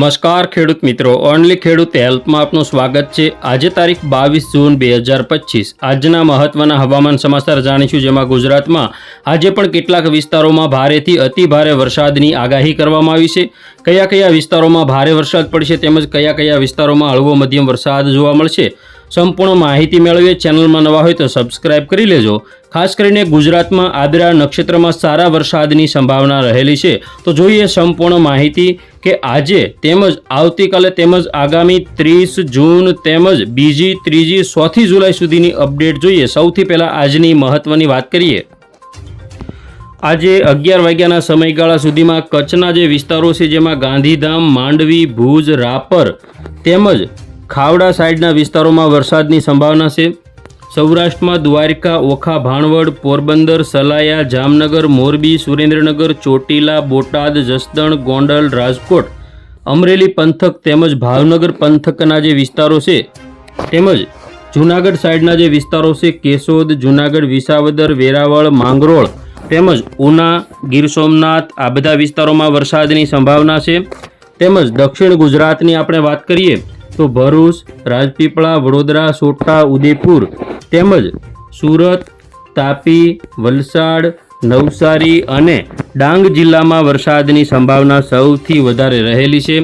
નમસ્કાર ખેડૂત મિત્રો ઓનલી ખેડૂત હેલ્પમાં આપનું સ્વાગત છે. આજે તારીખ બાવીસ જૂન બે હજાર પચીસ. આજના મહત્વના હવામાન સમાચાર જાણીશું, જેમાં ગુજરાતમાં આજે પણ કેટલાક વિસ્તારોમાં ભારેથી અતિ ભારે વરસાદની આગાહી કરવામાં આવી છે. કયા કયા વિસ્તારોમાં ભારે વરસાદ પડશે તેમજ કયા કયા વિસ્તારોમાં હળવો મધ્યમ વરસાદ જોવા મળશે, સંપૂર્ણ માહિતી મેળવીએ. ચેનલમાં નવા હોય તો સબસ્ક્રાઇબ કરી લેજો. ખાસ કરીને ગુજરાતમાં આદરા નક્ષત્રમાં સારા વરસાદની સંભાવના રહેલી છે. તો જોઈએ સંપૂર્ણ માહિતી કે આજે તેમજ આવતીકાલે તેમજ આગામી ત્રીસ જૂન તેમજ બીજી, ત્રીજી, ચોથી જુલાઈ સુધીની અપડેટ જોઈએ. સૌથી પહેલાં આજની મહત્ત્વની વાત કરીએ. આજે અગિયાર વાગ્યાના સમયગાળા સુધીમાં કચ્છના જે વિસ્તારો છે, જેમાં ગાંધીધામ, માંડવી, ભુજ, રાપર તેમજ ખાવડા સાઈડના વિસ્તારોમાં વરસાદની સંભાવના છે. સૌરાષ્ટ્રમાં દ્વારકા, ઓખા, ભાણવડ, પોરબંદર, સલાયા, જામનગર, મોરબી, સુરેન્દ્રનગર, ચોટીલા, બોટાદ, જસદણ, ગોંડલ, રાજકોટ, અમરેલી પંથક તેમજ ભાવનગર પંથકના જે વિસ્તારો છે, તેમજ જૂનાગઢ સાઈડના જે વિસ્તારો છે, કેશોદ, જૂનાગઢ, વિસાવદર, વેરાવળ, માંગરોળ તેમજ ઉના, ગીર સોમનાથ આ બધા વિસ્તારોમાં વરસાદની સંભાવના છે. તેમજ દક્ષિણ ગુજરાતની આપણે વાત કરીએ તો ભરૂચ, રાજપીપળા, વડોદરા, સોટા, ઉદયપુર તેમજ સુરત, તાપી, વલસાડ, નવસારી અને ડાંગ જિલ્લામાં વરસાદની સંભાવના સૌથી વધારે રહેલી છે.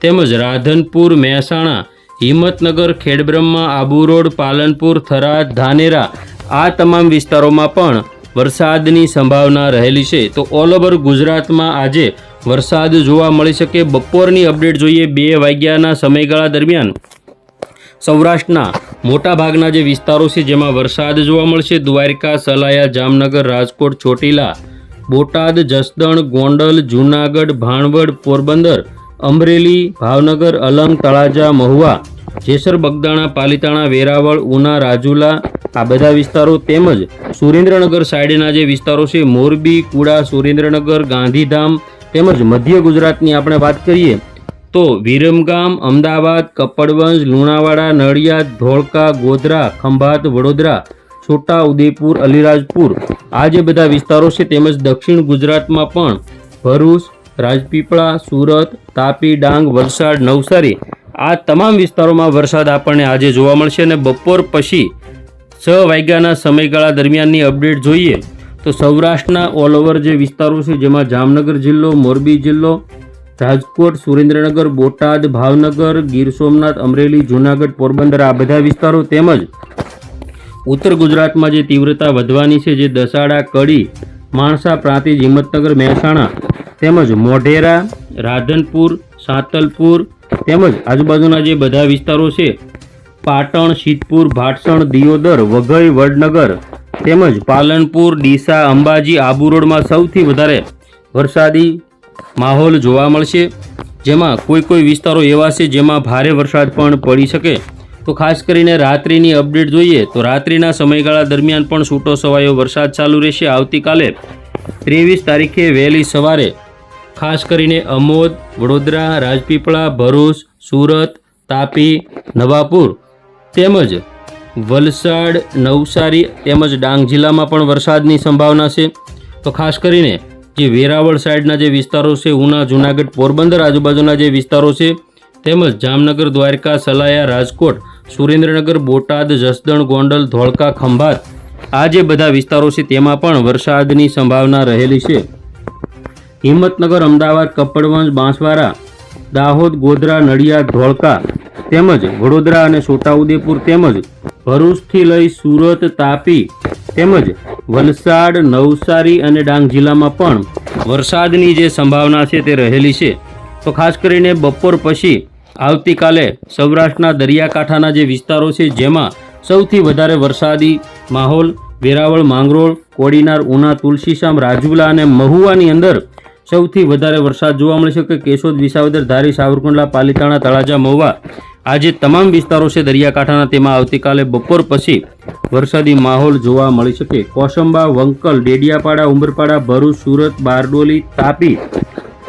તેમજ રાધનપુર, મહેસાણા, હિંમતનગર, ખેડબ્રહ્મા, આબુ રોડ, પાલનપુર, થરાદ, ધાનેરા આ તમામ વિસ્તારોમાં પણ વરસાદની સંભાવના રહેલી છે. તો ઓલ ઓવર ગુજરાતમાં આજે વરસાદ જોવા મળી શકે બપોરની અપડેટ જોઈએ બે વાગ્યાના સમયગાળા દરમિયાન. સૌરાષ્ટ્રના મોટાભાગના જે વિસ્તારો છે જેમાં વરસાદ જોવા મળશે, દ્વારકા, સલાયા, જામનગર, રાજકોટ, ચોટીલા, બોટાદ, જસદણ, ગોંડલ, જૂનાગઢ, ભાણવડ, પોરબંદર, અમરેલી, ભાવનગર, અલંગ, તળાજા, મહુવા, જેસર, બગદાણા, પાલીતાણા, વેરાવળ, ઉના, રાજુલા, આ બધા વિસ્તારો તેમજ સુરેન્દ્રનગર સાઈડના જે વિસ્તારો છે, મોરબી, કુડા, સુરેન્દ્રનગર, ગાંધીધામ તેમજ મધ્ય ગુજરાતની આપણે વાત કરીએ, તો વિરમગામ, અમદાવાદ, કપડવંજ, લુણાવાડા, નડિયાદ, ધોળકા, ગોધરા, ખંભાત, વડોદરા, છોટા ઉદેપુર, અલીરાજપુર, આ જે બધા વિસ્તારો છે તેમજ દક્ષિણ ગુજરાતમાં પણ ભરૂચ, રાજપીપળા, સુરત, તાપી, ડાંગ, વલસાડ, નવસારી, આ તમામ વિસ્તારોમાં વરસાદ આપણને આજે જોવા મળશે અને બપોર પછી છ વાગ્યાના સમયગાળા દરમિયાનની અપડેટ જોઈએ તો સૌરાષ્ટ્રના ઓલ ઓવર જે વિસ્તારો છે, જેમાં જામનગર જિલ્લો, મોરબી જિલ્લો, રાજકોટ, સુરેન્દ્રનગર, બોટાદ, ભાવનગર, ગીર સોમનાથ, અમરેલી, જૂનાગઢ, પોરબંદર, આ બધા વિસ્તારો તેમજ ઉત્તર ગુજરાતમાં જે તીવ્રતા વધવાની છે, જે દસાડા, કડી, માણસા, પ્રાંતિજ, હિંમતનગર, મહેસાણા, તેમજ મોઢેરા, રાધનપુર, સાતલપુર તેમજ આજુબાજુના જે બધા વિસ્તારો છે, પાટણ સિદ્ધપુર ભાટસણ, દિયોદર, વઘઈ, વડનગર તેમજ પાલનપુર, ડીસા, અંબાજી, આબુ રોડમાં સૌથી વધારે વરસાદી માહોલ જોવા મળશે. જેમાં કોઈ કોઈ વિસ્તારો એવા છે જેમાં ભારે વરસાદ પણ પડી શકે. તો ખાસ કરીને રાત્રિની અપડેટ જોઈએ તો રાત્રિના સમયગાળા દરમિયાન પણ છૂટો સવાયો વરસાદ ચાલુ રહેશે. આવતીકાલે ત્રેવીસ તારીખે વહેલી સવારે ખાસ કરીને અમોદ, વડોદરા, રાજપીપળા, ભરૂચ, સુરત, તાપી, નવાપુર તેમજ વલસાડ, નવસારી તેમજ ડાંગ જિલ્લામાં પણ વરસાદની સંભાવના છે. તો ખાસ કરીને જે વેરાવળ સાઈડના જે વિસ્તારો છે, ઉના, જૂનાગઢ, પોરબંદર આજુબાજુના જે વિસ્તારો છે, તેમજ જામનગર, દ્વારકા, સલાયા, રાજકોટ, સુરેન્દ્રનગર, બોટાદ, જસદણ, ગોંડલ, ધોળકા, ખંભાત આ જે બધા વિસ્તારો છે, તેમાં પણ વરસાદની સંભાવના રહેલી છે. હિંમતનગર, અમદાવાદ, કપડવંજ, બાંસવાડા, દાહોદ, ગોધરા, નડિયાદ, ધોળકા તેમજ વડોદરા અને છોટાઉદેપુર તેમજ ભરૂચથી લઈ સુરત તાપી તેમજ વલસાડ, નવસારી અને ડાંગ જિલ્લામાં પણ વરસાદની જે સંભાવના છે તે રહેલી છે. તો ખાસ કરીને બપોર પછી આવતીકાલે સૌરાષ્ટ્રના દરિયાકાંઠાના જે વિસ્તારો છે, જેમાં સૌથી વધારે વરસાદી માહોલ વેરાવળ, માંગરોળ, કોડીનાર, ઉના, તુલસીશામ, રાજુલા અને મહુવાની અંદર સૌથી વધારે વરસાદ જોવા મળશે કે કેશોદ, વિસાવદર, ધારી, સાવરકુંડલા, પાલીતાણા, તળાજા, મહુવા આ જે તમામ વિસ્તારો છે દરિયાકાંઠાના, તેમાં આવતીકાલે બપોર પછી વરસાદી માહોલ જોવા મળી શકે. કોસંબા, વંકલ, ડેડિયાપાડા, ઉંબરપાડા, ભરૂચ, સુરત, બારડોલી, તાપી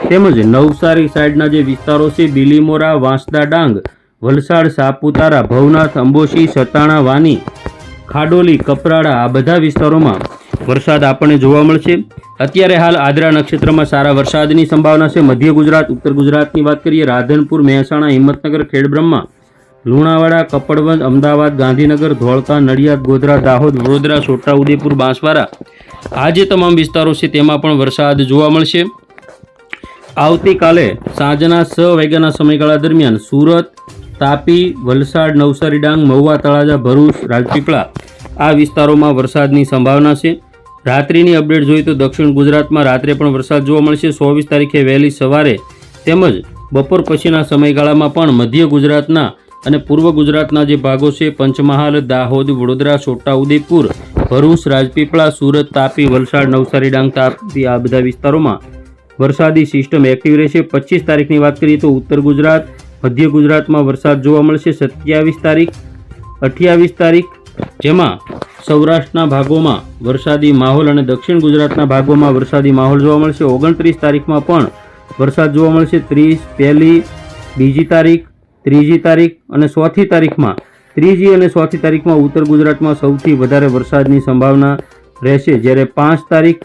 તેમજ નવસારી સાઈડના જે વિસ્તારો છે, બિલીમોરા, વાંસદા ડાંગ, વલસાડ, સાપુતારા, ભવનાથ, અંબોશી, સતાણા, વાની, ખાડોલી, કપરાડા આ બધા વિસ્તારોમાં વરસાદ આપણને જોવા મળશે. અત્યારે હાલ આદરા નક્ષત્રમાં સારા વરસાદની સંભાવના છે. મધ્ય ગુજરાત, ઉત્તર ગુજરાતની વાત કરીએ, રાધનપુર, મહેસાણા, હિંમતનગર, ખેડબ્રહ્મા, લુણાવાડા, કપડવંજ, અમદાવાદ, ગાંધીનગર, ધોળકા, નડિયાદ, ગોધરા, દાહોદ, વડોદરા, છોટાઉદેપુર, બાંસવાડા. આ જે તમામ વિસ્તારો છે તેમાં પણ વરસાદ જોવા મળશે. આવતીકાલે સાંજના છ વાગ્યાના સમયગાળા દરમિયાન સુરત, તાપી, વલસાડ, નવસારી ડાંગ, મહુવા, તળાજા, ભરૂચ, રાજપીપળા આ વિસ્તારોમાં વરસાદની સંભાવના છે. રાત્રિની અપડેટ જોઈએ તો દક્ષિણ ગુજરાતમાં રાત્રે પણ વરસાદ જોવા મળશે. ચોવીસ તારીખે વહેલી સવારે તેમજ બપોર પછીના સમયગાળામાં પણ મધ્ય ગુજરાતના અને પૂર્વ ગુજરાતના જે ભાગો છે, પંચમહાલ, દાહોદ, વડોદરા છોટાઉદેપુર ભરૂચ, રાજપીપળા, સુરત, તાપી, વલસાડ, નવસારી, ડાંગ, તાપી આ બધા વિસ્તારોમાં વરસાદી સિસ્ટમ એક્ટિવ રહેશે. પચીસ તારીખની વાત કરીએ તો ઉત્તર ગુજરાત, મધ્ય ગુજરાતમાં વરસાદ જોવા મળશે. સત્યાવીસ તારીખ, અઠ્યાવીસ તારીખ જેમાં સૌરાષ્ટ્રના ભાગોમાં વરસાદી માહોલ અને દક્ષિણ ગુજરાતના ભાગોમાં વરસાદી માહોલ જોવા મળશે. ઓગણત્રીસ તારીખમાં પણ વરસાદ જોવા મળશે. ત્રીસ પહેલી, બીજી તારીખ, ત્રીજી તારીખ અને ચોથી તારીખમાં, ત્રીજી અને ચોથી તારીખમાં ઉત્તર ગુજરાતમાં સૌથી વધારે વરસાદની સંભાવના રહેશે. જ્યારે પાંચ તારીખ,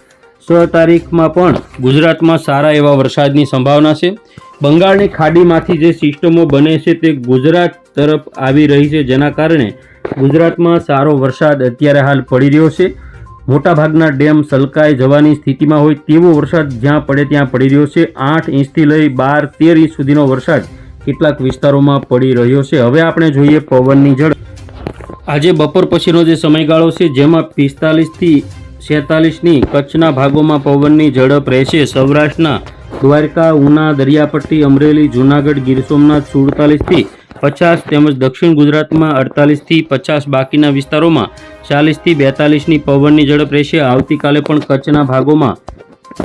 છ તારીખમાં પણ ગુજરાતમાં સારા એવા વરસાદની સંભાવના છે. બંગાળની ખાડીમાંથી જે સિસ્ટમો બને છે તે ગુજરાત તરફ આવી રહી છે, જેના કારણે ગુજરાતમાં સારો વરસાદ અત્યારે હાલ પડી રહ્યો છે. મોટાભાગના ડેમ સલકાઈ જવાની સ્થિતિમાં હોય તેવો વરસાદ જ્યાં પડે ત્યાં પડી રહ્યો છે. આઠ ઇંચથી લઈ બાર, તેર ઇંચ સુધીનો વરસાદ કેટલાક વિસ્તારોમાં પડી રહ્યો છે. હવે આપણે જોઈએ પવનની ઝડપ. આજે બપોર પછીનો જે સમયગાળો છે, જેમાં પિસ્તાલીસથી છેતાલીસની કચ્છના ભાગોમાં પવનની ઝડપ રહેશે. સૌરાષ્ટ્રના દ્વારકા, ઉના, દરિયાપટ્ટી, અમરેલી, જૂનાગઢ, ગીર સોમનાથ, સુડતાલીસથી પચાસ તેમજ દક્ષિણ ગુજરાતમાં અડતાલીસથી પચાસ બાકીના વિસ્તારોમાં ચાલીસથી બેતાલીસની પવનની ઝડપ રહેશે. આવતીકાલે પણ કચ્છના ભાગોમાં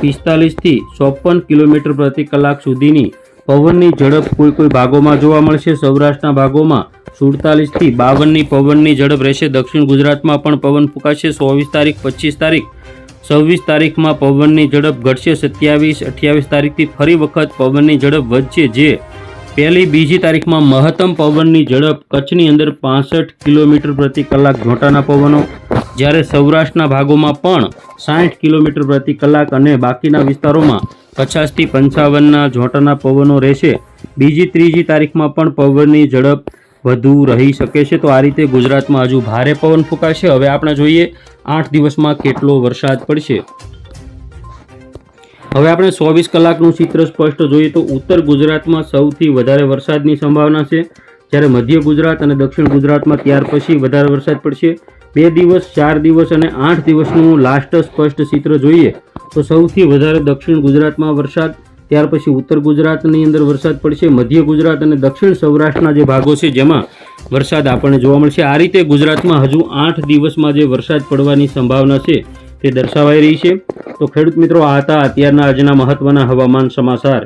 પિસ્તાલીસથી ચોપન કિલોમીટર પ્રતિ કલાક સુધીની પવનની ઝડપ કોઈ કોઈ ભાગોમાં જોવા મળશે. સૌરાષ્ટ્રના ભાગોમાં સુડતાલીસથી બાવનની પવનની ઝડપ રહેશે. દક્ષિણ ગુજરાતમાં પણ પવન ફૂંકાશે. ચોવીસ તારીખ, પચીસ તારીખ, છવ્વીસ તારીખમાં પવનની ઝડપ ઘટશે. સત્યાવીસ, અઠ્યાવીસ તારીખથી ફરી વખત પવનની ઝડપ વધશે. જે પહેલી બીજી તારીખમાં મહત્તમ પવનની ઝડપ કચ્છની અંદર પાસઠ કિલોમીટર પ્રતિ કલાક ઘોંટાના પવનો. જ્યારે સૌરાષ્ટ્રના ભાગોમાં પણ સાઠ કિલોમીટર પ્રતિ કલાક અને બાકીના વિસ્તારોમાં પચાસથી પંચાવનના ઝોંટાના પવનો રહેશે. બીજી ત્રીજી તારીખમાં પણ પવનની ઝડપ વધુ રહી શકે છે. તો આ રીતે ગુજરાતમાં હજુ ભારે પવન ફૂંકાશે. હવે આપણે જોઈએ આઠ દિવસમાં કેટલો વરસાદ પડશે. હવે આપણે ચોવીસ કલાકનું ચિત્ર સ્પષ્ટ જોઈએ તો ઉત્તર ગુજરાતમાં સૌથી વધારે વરસાદની સંભાવના છે. જ્યારે મધ્ય ગુજરાત અને દક્ષિણ ગુજરાતમાં ત્યાર પછી વધારે વરસાદ પડશે. બે દિવસ, ચાર દિવસ અને આઠ દિવસનું લાસ્ટ સ્પષ્ટ ચિત્ર જોઈએ તો સૌથી વધારે દક્ષિણ ગુજરાતમાં વરસાદ, ત્યાર પછી ઉત્તર ગુજરાતની અંદર વરસાદ પડશે. મધ્ય ગુજરાત અને દક્ષિણ સૌરાષ્ટ્રના જે ભાગો છે જેમાં વરસાદ આપણને જોવા મળશે. આ રીતે ગુજરાતમાં હજુ આઠ દિવસમાં જે વરસાદ પડવાની સંભાવના છે. તે દર્શાવાઈ રહી છે. તો ખેડૂત મિત્રો આ હતા અત્યારના આજના મહત્વના હવામાન સમાચાર.